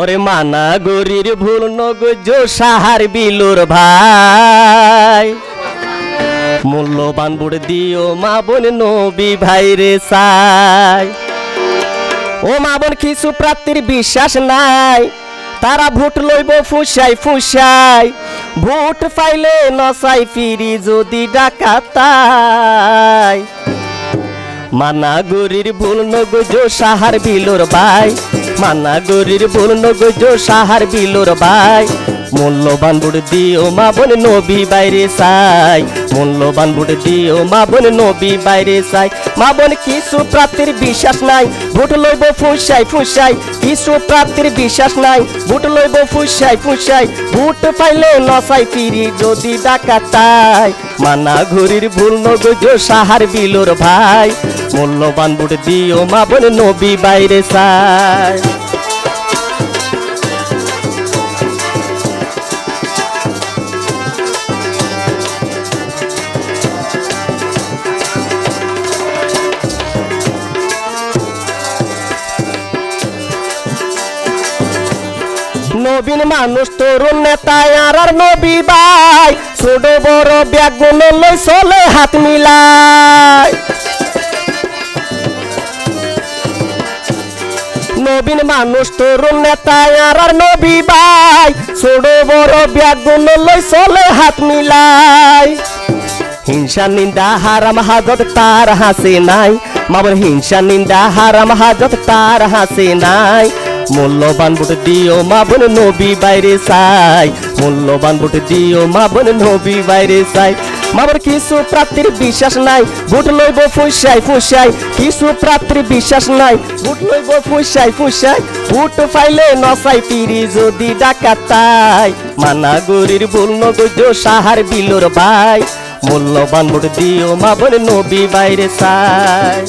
ওরে মানা গরির ভুল নগজ সাহার বিলুর ভাই। মূল্যবান বুড় দিও মা বোন নবী ভাই রে সাই। ও মা বোন কিছু প্রাপ্তির বিশ্বাস নাই, তারা ভোট লইব ফুসাই ফুসাই। ভোট পাইলে নসাই ফিরি যদি ডাকাতাই মানা গরির নগো জো সাহার বিলোর বাই। মানা গরির নগো জো সাহার বিলোর বাই। মূল্যবান বুড় দিও মা বোন নবী বাইরে সাই মূল্যবান বুড় দিও মা বোন নবী বাইরে সাই মা বোন, কিছু প্রাপ্তির বিশ্বাস নাই। ভোট লইব ফুসাই ফুসাই, কিছু প্রাপ্তির বিশ্বাস নাই। ভোট লইব ফুসাই ফুসাই ভোট পাইলে নসাই ফিরি যদি ডাকাতাই মানা ঘুরির ভুল নগজ সাহার বিলোর ভাই। মূল্যবান বুট দিও মা বোন নবী বাইরে সাই নবীন মানুষ তরুণ নেতা আর আর নবী ভাই। ছোট বড় ব্যাগ লই চলে হাত মিলায় নবীন মানুষ তরুণ নেতা আর আর নবী ভাই। ছোট বড় ব্যাগ লই চলে হাত মিলায় হিংসা, নিন্দা, হারাম, হাজত, তার হাসে নাই। মাবর হিংসা, নিন্দা, হারাম, হাজত, তার হাসে নাই। মূল্যবান বুট দিও মা বোন নবী বাইরে সাই। মূল্যবান বুট দিও মা বোন নবী বাইরে সাই। মাবর কিছু প্রাপ্তির বিশ্বাস নাই বুট লইব ফুসাই ফুসাই। কিছু প্রাপ্তির বিশ্বাস নাই বুট লইব ফুসাই ফুসাই। বুট পাইলে নসাই পিরি যদি ডাকাতাই মানা গরির ভুল নগজ সাহার বিলোর ভাই মূল্যবান বুট দিও মা বোন নবী বাইরে সাই।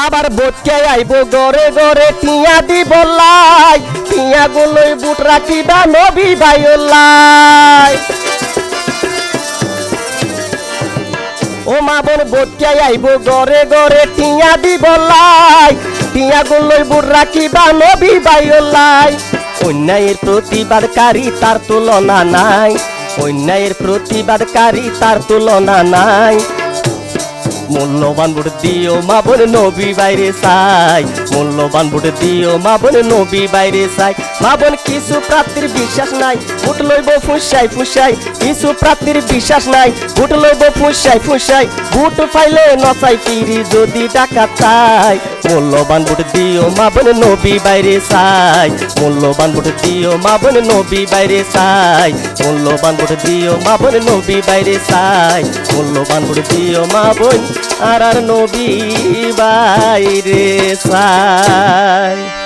আবার বোটকে আইব গরে গরে, টিয়া দিব লাই টিয়া গুলোই বুট রাখিবা নবী বাইলাই ও মা বোন, বোটকে আইব গরে গরে, টিয়া দিব লাই টিয়া গুলোই বুট রাখিবা নবী বাইলাই অন্যায়ের প্রতিবাদকারী তার তুলনা নাই। অন্যায়ের প্রতিবাদকারী তার তুলনা নাই। মূল্যবান বুট দিও মা বোন নবী বাইরে সাই। মূল্যবান বুট দিও মা বোন নবী বাইরে সাই। মা বোন, কিছু প্রাপ্তির বিশ্বাস নাই বুট লইব ফুসাই ফুসাই। কিছু প্রাপ্তির বিশ্বাস নাই বুট লইব ফুসাই ফুসাই। বুট পাইলে নসাই পিরি যদি টাকা চাই। মূল্যবান বুট দিও মা বোন নবী বাইরে সাই। মূল্যবান বুট দিও মা বোন নবী বাইরে সাই। মূল্যবান বুট দিও মা বোন নবী বাইরে সাই। মূল্যবান বুট দিও মা বোন আর আর নবী বাইরে সাই